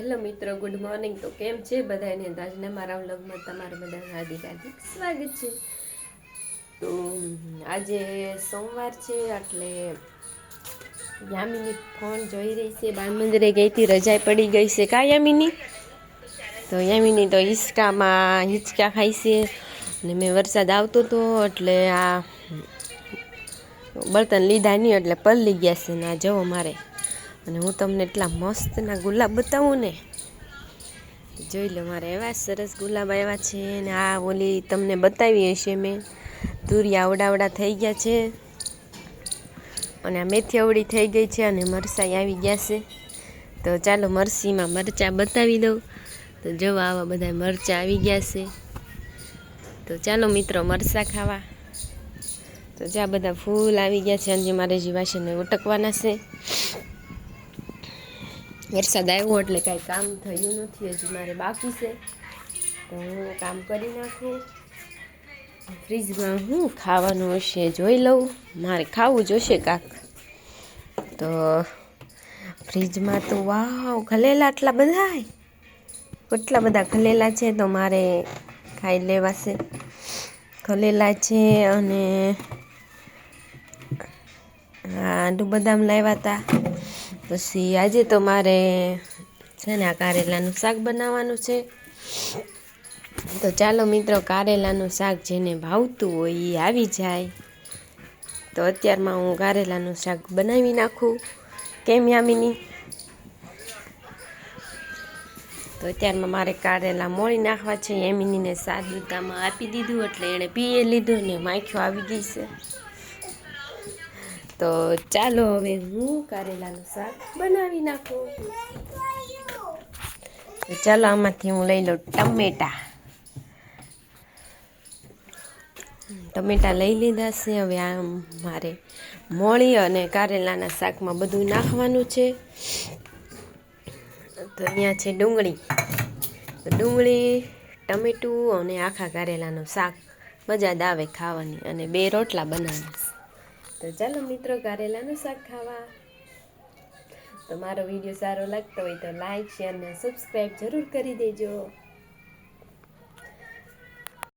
Hello મિત્રો, good morning. તો કેમ છે બધાને આજના મારા વ્લોગમાં તમારું બધા હાર્દિક હાર્દિક સ્વાગત છે. તો આજે સોમવાર છે એટલે યામિની ફોન જોઈ રહી છે. બાળ મંદિરે ગઈ હતી રજાઈ પડી ગઈ છે. કા યામિની? તો યામિની તો હિંચકામાં હિંચકા ખાય છે અને મેં વરસાદ આવતો હતો એટલે આ બળતણ લીધા નહીં, એટલે પલળી ગયા છે ને આ જવો મારે. અને હું તમને એટલા મસ્તના ગુલાબ બતાવું ને, જોઈ લો મારે એવા સરસ ગુલાબ આવ્યા છે ને આ ઓલી તમને બતાવી હશે મેં. તુરી આવડાવડા થઈ ગયા છે અને આ મેથી અવળી થઈ ગઈ છે અને મરસાઈ આવી ગયા છે. તો ચાલો મરસીમાં મરચાં બતાવી દઉં. તો જો આવા બધા મરચાં આવી ગયા છે. તો ચાલો મિત્રો મરચાં ખાવા. તો જ્યાં બધા ફૂલ આવી ગયા છે અને જે મારે જીવાશેને ઉટકવાના છે. વરસાદ આવ્યો એટલે કાંઈ કામ થયું નથી, હજી મારે બાકી છે. તો હું કામ કરી નાખું. ફ્રીજમાં હું ખાવાનું હશે જોઈ લઉં. મારે ખાવું જોશે કાંક. તો ફ્રીજમાં તો વાવ ખલેલા આટલા બધા કેટલા બધા ખલેલા છે તો મારે ખાઈ લેવાશે ખલેલા છે અને આંડુ બદામ લાવ્યા હતા. પછી આજે તો મારે છે ને આ કારેલાનું શાક બનાવવાનું છે. તો ચાલો મિત્રો, કારેલાનું શાક જેને ભાવતું હોય એ આવી જાય. તો અત્યારમાં હું કારેલાનું શાક બનાવી નાખું. કેમ યામિની? તો અત્યારમાં મારે કારેલા મોળી નાખવા છે. એમિનીને સાદુતામાં આપી દીધું, એટલે એણે પીએ લીધું ને માખ્યો આવી ગઈ છે. તો ચાલો હવે હું કારેલાનું શાક બનાવી નાખું. ચાલો આમાંથી હું લઈ લઉં ટમેટા. ટમેટા લઈ લીધા છે. હવે આ મારે મોળી અને કારેલાના શાકમાં બધું નાખવાનું છે. તો અહીંયા છે ડુંગળી. ડુંગળી, ટમેટું અને આખા કારેલાનું શાક મજા જ આવે ખાવાની અને બે રોટલા બનાવવાના તો ચાલો મિત્રો કારેલાનું શાક ખાવા. તો મારો વીડિયો સારો લાગતો હોય તો લાઈક શેર અને સબસ્ક્રાઈબ જરૂર કરી દેજો.